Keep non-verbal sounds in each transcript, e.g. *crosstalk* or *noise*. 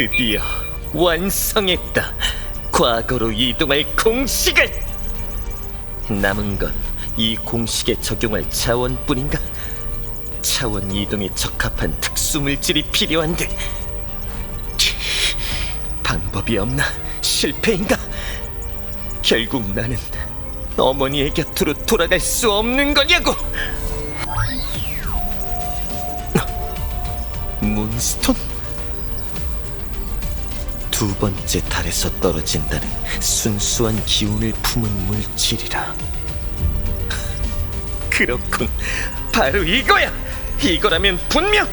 드디어 완성했다. 과거로 이동할 공식을. 남은 건 이 공식에 적용할 자원뿐인가? 차원 이동에 적합한 특수 물질이 필요한데 치, 방법이 없나? 실패인가? 결국 나는 어머니의 곁으로 돌아갈 수 없는 거냐고! 문스톤? 두 번째 달에서 떨어진다는 순수한 기운을 품은 물질이라. *laughs* 그렇군. 바로 이거야. 이거라면 분명.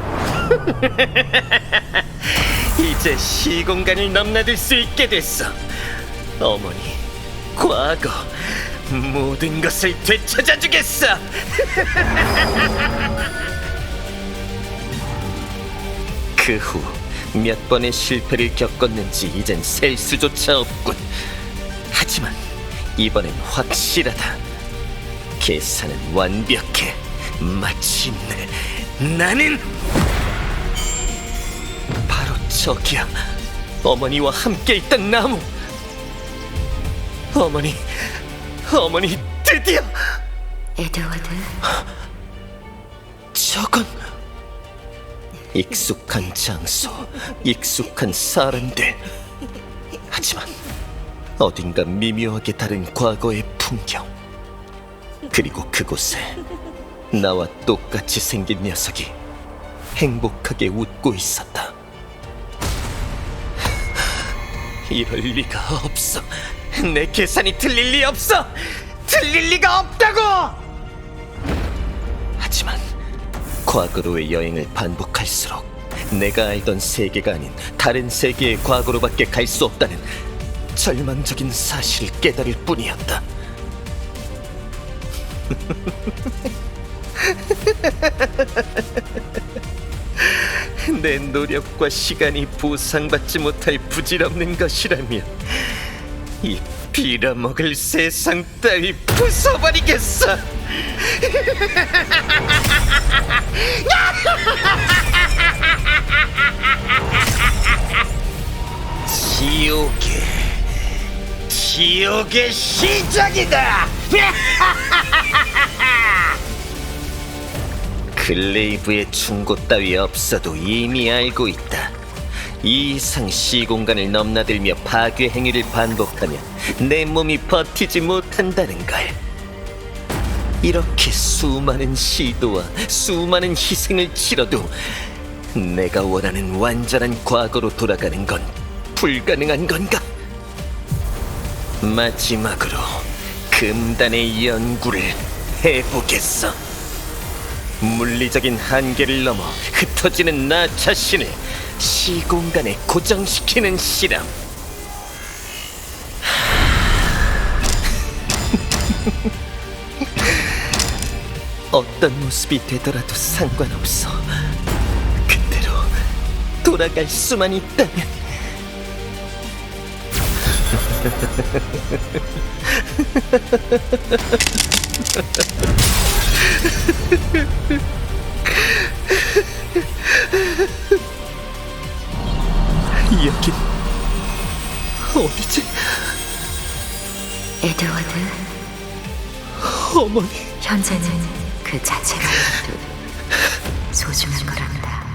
*laughs* 이제 시공간을 넘나들 수 있게 됐어. 어머니, 과거 모든 것을 되찾아 주겠어. *laughs* 그 후 몇 번의 실패를 겪었는지 이젠 셀 수조차 없군. 하지만 이번엔 확실하다. 계산은 완벽해. 마침내 나는 바로 저기야. 어머니와 함께 있던 나무. 어머니, 어머니 드디어 에드워드, 저건 익숙한 장소, 익숙한 사람들. 하지만 어딘가 미묘하게 다른 과거의 풍경. 그리고 그곳에 나와 똑같이 생긴 녀석이 행복하게 웃고 있었다. 이럴 리가 없어. 내 계산이 틀릴 리 없어. 틀릴 리가 없다고. 하지만 과거로의 여행을 반복할수록 내가 알던 세계가 아닌 다른 세계의 과거로밖에 갈 수 없다는 절망적인 사실을 깨달을 뿐이었다. *laughs* 내 노력과 시간이 보상받지 못할 부질없는 것이라면 이 빌어먹을 세상 따위 부숴버리겠어. 지옥의 지옥의 시작이다. *laughs* 글레이브의 충고 따위 없어도 이미 알고 있다. 이 이상 시공간을 넘나들며 파괴 행위를 반복하면 내 몸이 버티지 못한다는 걸. 이렇게 수많은 시도와 수많은 희생을 치러도 내가 원하는 완전한 과거로 돌아가는 건 불가능한 건가? 마지막으로 금단의 연구를 해보겠어. 물리적인 한계를 넘어 흩어지는 나 자신을 시공간에 고정시키는 실험. *laughs* 어떤 모습이 되더라도 상관없어. 그대로 돌아갈 수만 있다면. *laughs* 여긴 어디지? 에드워드, 어머니. 현재는 그 자체가 모두 소중한 거란다.